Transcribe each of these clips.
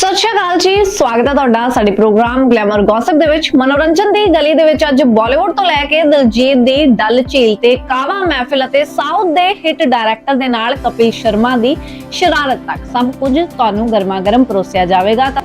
ਸਤਿ ਸ਼੍ਰੀ ਅਕਾਲ ਜੀ, ਸਵਾਗਤ ਹੈ ਤੁਹਾਡਾ ਸਾਡੇ ਪ੍ਰੋਗਰਾਮ ਗਲੈਮਰ ਗੌਸਪ ਦੇ ਵਿੱਚ। ਮਨੋਰੰਜਨ ਦੀ ਗਲੀ ਦੇ ਵਿੱਚ ਅੱਜ ਬਾਲੀਵੁੱਡ ਤੋਂ ਲੈ ਕੇ ਦਿਲਜੀਤ ਦੀ ਡਲ ਝੀਲ ਤੇ ਕਾਵਾ ਮਹਿਫਿਲ ਅਤੇ ਸਾਊਥ ਦੇ ਹਿੱਟ ਡਾਇਰੈਕਟਰ ਦੇ ਨਾਲ ਕਪਿਲ ਸ਼ਰਮਾ ਦੀ ਸ਼ਰਾਰਤ ਤੱਕ। ਸਭ ਕੁਝ ਤੁਹਾਨੂੰ ਗਰਮਾ ਗਰਮ ਪਰੋਸਿਆ ਜਾਵੇਗਾ ਤਾਂ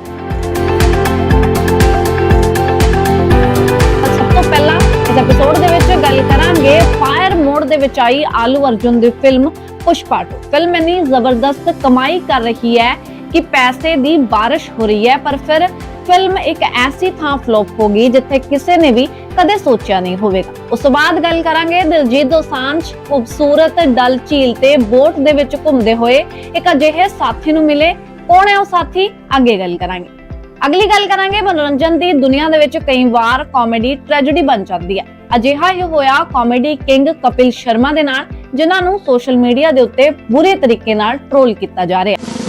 ਸਭ ਤੋਂ ਪਹਿਲਾਂ ਇਸ ਐਪੀਸੋਡ ਦੇ ਵਿੱਚ ਗੱਲ ਕਰਾਂਗੇ ਫਾਇਰ ਮੋਡ ਦੇ ਵਿੱਚ ਆਈ ਆਲੂ ਅਰਜੁਨ ਦੀ ਫਿਲਮ ਪੁਸ਼ਪਾ 2 ਫਿਲਮ ਇੰਨੀ ਜ਼ਬਰਦਸਤ ਕਮਾਈ ਕਰ ਰਹੀ ਹੈ ਕਿ ਪੈਸੇ ਦੀ ਬਾਰਿਸ਼ ਹੋ ਰਹੀ ਹੈ, ਪਰ ਫਿਰ ਫਿਲਮ ਇੱਕ ਐਸੀ ਥਾਂ ਫਲੋਪ ਹੋ ਗਈ ਜਿੱਥੇ ਕਿਸੇ ਨੇ ਵੀ ਕਦੇ ਸੋਚਿਆ ਨਹੀਂ ਹੋਵੇਗਾ। ਉਸ ਤੋਂ ਬਾਅਦ ਗੱਲ ਕਰਾਂਗੇ ਦਿਲਜੀਤ ਦੋਸਾਂਝ ਖੂਬਸੂਰਤ ਡਲ ਝੀਲ ਤੇ ਬੋਟ ਦੇ ਵਿੱਚ ਘੁੰਮਦੇ ਹੋਏ ਇੱਕ ਅਜਿਹੇ ਸਾਥੀ ਨੂੰ ਮਿਲੇ। ਕੌਣ ਹੈ ਉਹ ਸਾਥੀ? ਅੱਗੇ ਗੱਲ ਕਰਾਂਗੇ। ਅਗਲੀ ਗੱਲ ਕਰਾਂਗੇ, ਮਨੋਰੰਜਨ ਦੀ ਦੁਨੀਆ ਦੇ ਵਿੱਚ ਕਈ ਵਾਰ ਕਾਮੇਡੀ ਟ੍ਰੈਜੇਡੀ ਬਣ ਜਾਂਦੀ ਹੈ। ਅਜਿਹਾ ਹੀ ਹੋਇਆ ਕਾਮੇਡੀ ਕਿੰਗ ਕਪਿਲ ਸ਼ਰਮਾ ਦੇ ਨਾਲ, ਜਿਨ੍ਹਾਂ ਨੂੰ ਸੋਸ਼ਲ ਮੀਡੀਆ ਦੇ ਉੱਤੇ ਬੁਰੇ ਤਰੀਕੇ ਨਾਲ ਟ੍ਰੋਲ ਕੀਤਾ ਜਾ ਰਿਹਾ ਹੈ।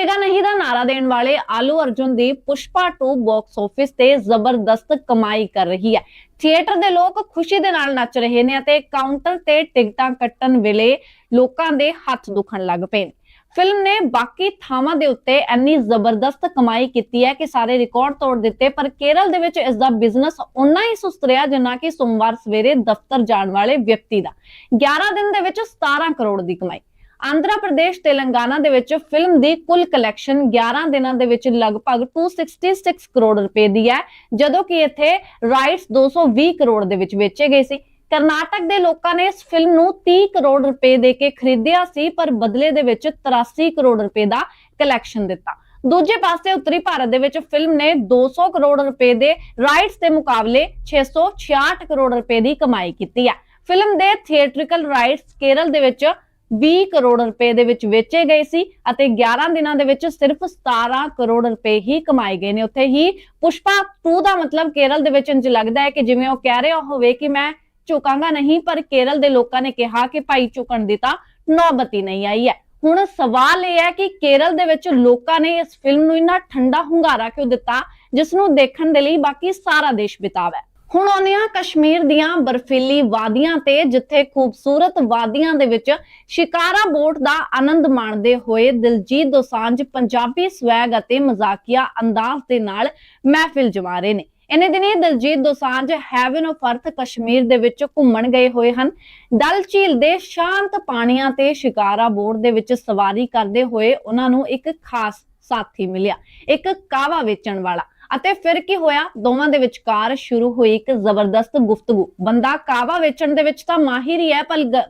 ਚੁਕੇਗਾ ਨਹੀਂ ਦਾ ਨਾਰਾ ਦੇਣ ਵਾਲੇ ਆਲੂ ਅਰਜੁਨ ਦੀ ਪੁਸ਼ਪਾ 2 ਬਾਕਸ ਆਫਿਸ ਤੇ ਜ਼ਬਰਦਸਤ ਕਮਾਈ ਕਰ ਰਹੀ ਹੈ। ਥੀਏਟਰ ਦੇ ਲੋਕ ਖੁਸ਼ੀ ਦੇ ਨਾਲ ਨੱਚ ਰਹੇ ਨੇ ਅਤੇ ਕਾਊਂਟਰ ਤੇ ਟਿਕਟਾਂ ਕੱਟਣ ਵੇਲੇ ਲੋਕਾਂ ਦੇ ਹੱਥ ਦੁਖਣ ਲੱਗ ਪਏ ਫਿਲਮ ਨੇ ਬਾਕੀ ਥਾਵਾਂ ਦੇ ਉੱਤੇ ਇੰਨੀ ਜ਼ਬਰਦਸਤ ਕਮਾਈ ਕੀਤੀ ਹੈ ਕਿ ਸਾਰੇ ਰਿਕਾਰਡ ਤੋੜ ਦਿੱਤੇ, ਪਰ ਕੇਰਲ ਦੇ ਵਿੱਚ ਇਸ ਦਾ ਬਿਜ਼ਨਸ ਉਨਾ ਹੀ ਸੁਸਤ ਰਿਹਾ ਜਿੰਨਾ ਕਿ ਸੋਮਵਾਰ ਸਵੇਰੇ ਦਫ਼ਤਰ ਜਾਣ ਵਾਲੇ ਵਿਅਕਤੀ ਦਾ। 11 ਦਿਨ ਦੇ ਵਿੱਚ 17 ਕਰੋੜ ਦੀ ਕਮਾਈ। ਆਂਧਰਾ ਪ੍ਰਦੇਸ਼, ਤੇਲੰਗਾਨਾ ਦੇ ਵਿੱਚ ਫਿਲਮ ਦੀ ਕੁੱਲ ਕਲੈਕਸ਼ਨ 11 ਦਿਨਾਂ ਦੇ ਵਿੱਚ ਲਗਭਗ 266 ਕਰੋੜ ਰੁਪਏ ਦੀ ਹੈ, ਜਦੋਂ ਕਿ ਇੱਥੇ ਰਾਈਟਸ 220 ਕਰੋੜ ਦੇ ਵਿੱਚ ਵੇਚੇ ਗਏ ਸੀ। ਕਰਨਾਟਕ ਦੇ ਲੋਕਾਂ ਨੇ ਇਸ ਫਿਲਮ ਨੂੰ 30 ਕਰੋੜ ਰੁਪਏ ਦੇ ਕੇ ਖਰੀਦਿਆ ਸੀ, ਪਰ ਬਦਲੇ ਦੇ ਵਿੱਚ 83 ਕਰੋੜ ਰੁਪਏ ਦਾ ਕਲੈਕਸ਼ਨ ਦਿੱਤਾ। ਦੂਜੇ ਪਾਸੇ ਉੱਤਰੀ ਭਾਰਤ ਦੇ ਵਿੱਚ ਫਿਲਮ ਨੇ 200 ਕਰੋੜ ਰੁਪਏ ਦੇ ਰਾਈਟਸ ਦੇ ਮੁਕਾਬਲੇ 666 ਕਰੋੜ ਰੁਪਏ ਦੀ ਕਮਾਈ ਕੀਤੀ ਹੈ। ਫਿਲਮ ਦੇ ਥੀਏਟ੍ਰਿਕਲ ਰਾਈਟਸ ਕੇਰਲ ਦੇ ਵਿੱਚ 20 ਕਰੋੜ ਰੁਪਏ ਦੇ ਵਿੱਚ ਵੇਚੇ ਗਏ ਸੀ ਅਤੇ 11 ਦਿਨਾਂ ਦੇ ਵਿੱਚ ਸਿਰਫ 17 ਕਰੋੜ ਰੁਪਏ ਹੀ ਕਮਾਏ ਗਏ ਨੇ। ਉੱਥੇ ਹੀ ਪੁਸ਼ਪਾ 2 ਦਾ ਮਤਲਬ ਕੇਰਲ ਦੇ ਵਿੱਚ ਇੰਜ ਲੱਗਦਾ ਹੈ ਕਿ ਜਿਵੇਂ ਉਹ ਕਹਿ ਰਿਹਾ ਹੋਵੇ ਕਿ ਮੈਂ ਝੁਕਾਂਗਾ ਨਹੀਂ, ਪਰ ਕੇਰਲ ਦੇ ਲੋਕਾਂ ਨੇ ਕਿਹਾ ਕਿ ਭਾਈ ਝੁਕਣ ਦੀ ਤਾਂ ਨੌਬਤੀ ਨਹੀਂ ਆਈ ਹੈ। ਹੁਣ ਸਵਾਲ ਇਹ ਹੈ ਕਿ ਕੇਰਲ ਦੇ ਵਿੱਚ ਲੋਕਾਂ ਨੇ ਇਸ ਫਿਲਮ ਨੂੰ ਇੰਨਾ ਠੰਡਾ ਹੁੰਗਾਰਾ ਕਿਉਂ ਦਿੱਤਾ ਜਿਸ ਨੂੰ ਦੇਖਣ ਦੇ ਲਈ ਬਾਕੀ ਸਾਰਾ ਦੇਸ਼ ਬਿਤਾਵ? ਹੈ ਹੁਣ ਆਉਂਦੇ ਹਾਂ ਕਸ਼ਮੀਰ ਦੀਆਂ ਬਰਫੀਲੀ ਵਾਦੀਆਂ ਤੇ, ਜਿੱਥੇ ਖੂਬਸੂਰਤ ਵਾਦੀਆਂ ਦੇ ਵਿੱਚ ਸ਼ਿਕਾਰਾ ਬੋਟ ਦਾ ਆਨੰਦ ਮਾਣਦੇ ਹੋਏ ਦਿਲਜੀਤ ਦੋਸਾਂਝ ਪੰਜਾਬੀ ਸਵੈਗ ਅਤੇ ਮਜ਼ਾਕੀਆ ਅੰਦਾਜ਼ ਦੇ ਨਾਲ ਮਹਿਫਿਲ ਜਮਾ ਰਹੇ ਨੇ। ਇਹਨੇ ਦਿਨੀ ਦਿਲਜੀਤ ਦੋਸਾਂਝ ਹੈਵਨ ਆਫ ਅਰਥ ਕਸ਼ਮੀਰ ਦੇ ਵਿੱਚ ਘੁੰਮਣ ਗਏ ਹੋਏ ਹਨ। ਡਲ ਝੀਲ ਦੇ ਸ਼ਾਂਤ ਪਾਣੀਆਂ ਤੇ ਸ਼ਿਕਾਰਾ ਬੋਟ ਦੇ ਵਿੱਚ ਸਵਾਰੀ ਕਰਦੇ ਹੋਏ ਉਹਨਾਂ ਨੂੰ ਇੱਕ ਖਾਸ ਸਾਥੀ ਮਿਲਿਆ, ਇੱਕ ਕਾਵਾ ਵੇਚਣ ਵਾਲਾ। ਅਤੇ ਫਿਰ ਕੀ ਹੋਇਆ? ਦੋਵਾਂ ਦੇ ਵਿਚਕਾਰ ਸ਼ੁਰੂ ਹੋਈ ਇੱਕ ਜ਼ਬਰਦਸਤ ਗੁਫ਼ਤਗੂ। ਬੰਦਾ ਕਾਵਾ ਵੇਚਣ ਦੇ ਵਿੱਚ ਤਾਂ ਮਾਹਿਰ ਹੀ ਹੈ,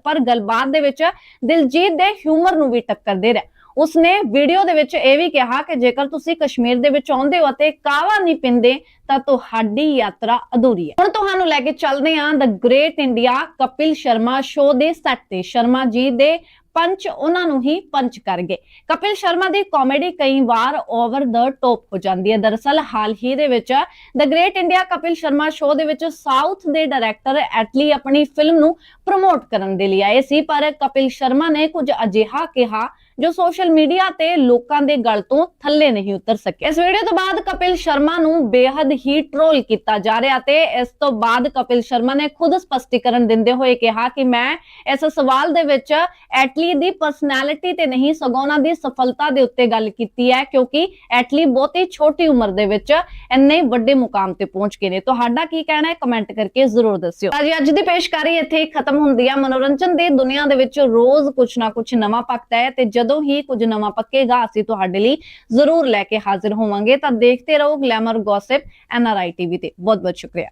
ਪਰ ਗੱਲਬਾਤ ਦੇ ਵਿੱਚ ਦਿਲਜੀਤ ਦੇ ਹਿਊਮਰ ਨੂੰ ਵੀ ਟੱਕਰ ਦੇ ਰਿਹਾ। ਉਸਨੇ ਵੀਡੀਓ ਦੇ ਵਿੱਚ ਇਹ ਵੀ ਕਿਹਾ ਕਿ ਜੇਕਰ ਤੁਸੀਂ ਕਸ਼ਮੀਰ ਦੇ ਵਿੱਚ ਆਉਂਦੇ ਹੋ ਅਤੇ ਕਾਵਾ ਨਹੀਂ ਪਿੰਦੇ, ਤਾਂ ਤੁਹਾਡੀ ਯਾਤਰਾ ਅਧੂਰੀ ਹੈ। ਹੁਣ ਤੁਹਾਨੂੰ ਲੈ ਕੇ ਚੱਲਦੇ ਹਾਂ the great India Kapil Sharma show ਦੇ ਸੈੱਟ ਤੇ। ਸ਼ਰਮਾ ਜੀ ਦੇ ਪੰਚ ਉਹਨਾਂ ਨੂੰ ਹੀ ਪੰਚ ਕਰ ਗਏ। ਕਪਿਲ ਸ਼ਰਮਾ ਦੀ ਕਾਮੇਡੀ ਕਈ ਵਾਰ ਓਵਰ ਦ ਟੌਪ ਹੋ ਜਾਂਦੀ ਹੈ। ਦਰਅਸਲ ਹਾਲ ਹੀ ਦੇ ਵਿੱਚ the great India Kapil Sharma show ਦੇ ਵਿੱਚ ਸਾਊਥ ਦੇ ਡਾਇਰੈਕਟਰ ਐਟਲੀ ਆਪਣੀ ਫਿਲਮ ਨੂੰ ਪ੍ਰਮੋਟ ਕਰਨ ਦੇ ਲਈ ਆਏ ਸੀ, ਪਰ ਕਪਿਲ ਸ਼ਰਮਾ ਨੇ ਕੁਝ ਅਜਿਹਾ ਕਿਹਾ ਜੋ ਸੋਸ਼ਲ ਮੀਡੀਆ ਤੇ ਲੋਕਾਂ ਦੇ ਗਲ ਤੋਂ ਥੱਲੇ ਨਹੀਂ ਉਤਰ ਸਕੇ। ਇਸ ਵੀਡੀਓ ਤੋਂ ਬਾਅਦ ਕਪਿਲ ਸ਼ਰਮਾ ਨੂੰ ਬੇहद ਹੀ ਟ੍ਰੋਲ ਕੀਤਾ ਜਾ ਰਿਹਾ ਤੇ ਇਸ ਤੋਂ ਬਾਅਦ ਕਪਿਲ ਸ਼ਰਮਾ ਨੇ ਖੁਦ ਸਪਸ਼ਟੀਕਰਨ ਦਿੰਦੇ ਹੋਏ ਕਿਹਾ ਕਿ ਮੈਂ ਇਸ ਸਵਾਲ ਦੇ ਵਿੱਚ ਐਟਲੀ ਦੀ ਪਰਸਨੈਲਿਟੀ ਤੇ ਨਹੀਂ, ਸਗੋਂ ਉਹਨਾਂ ਦੀ ਸਫਲਤਾ ਦੇ ਉੱਤੇ ਗੱਲ ਕੀਤੀ ਹੈ, ਕਿਉਂਕਿ ਐਟਲੀ ਬਹੁਤ ਹੀ ਛੋਟੀ ਉਮਰ ਦੇ ਵਿੱਚ ਇੰਨੇ ਵੱਡੇ ਮੁਕਾਮ ਤੇ ਪਹੁੰਚ ਗਏ ਨੇ। ਤੁਹਾਡਾ ਕੀ ਕਹਿਣਾ ਹੈ? ਕਮੈਂਟ ਕਰਕੇ ਜ਼ਰੂਰ ਦੱਸਿਓ। ਤਾਂ ਅੱਜ ਦੀ ਪੇਸ਼ਕਾਰੀ ਇੱਥੇ ਖਤਮ ਹੁੰਦੀ ਹੈ ਮਨੋਰੰਜਨ ਦੀ ਦੁਨੀਆ ਦੇ ਵਿੱਚ ਰੋਜ਼ ਕੁਝ ਨਾ ਕੁਝ ਨਵਾਂ ਪੱਕਦਾ ਹੈ ਤੇ ਜਦੋਂ ਹੀ ਕੁਝ ਨਵਾਂ ਪੱਕੇਗਾ ਅਸੀਂ ਤੁਹਾਡੇ ਲਈ ਜ਼ਰੂਰ ਲੈ ਕੇ ਹਾਜ਼ਰ ਹੋਵਾਂਗੇ ਤਾਂ ਦੇਖਦੇ ਰਹੋ ਗਲੈਮਰ ਗੌਸਿਪ ਐਨਆਰਆਈ ਟੀਵੀ ਤੇ। ਬਹੁਤ ਬਹੁਤ ਸ਼ੁਕਰੀਆ।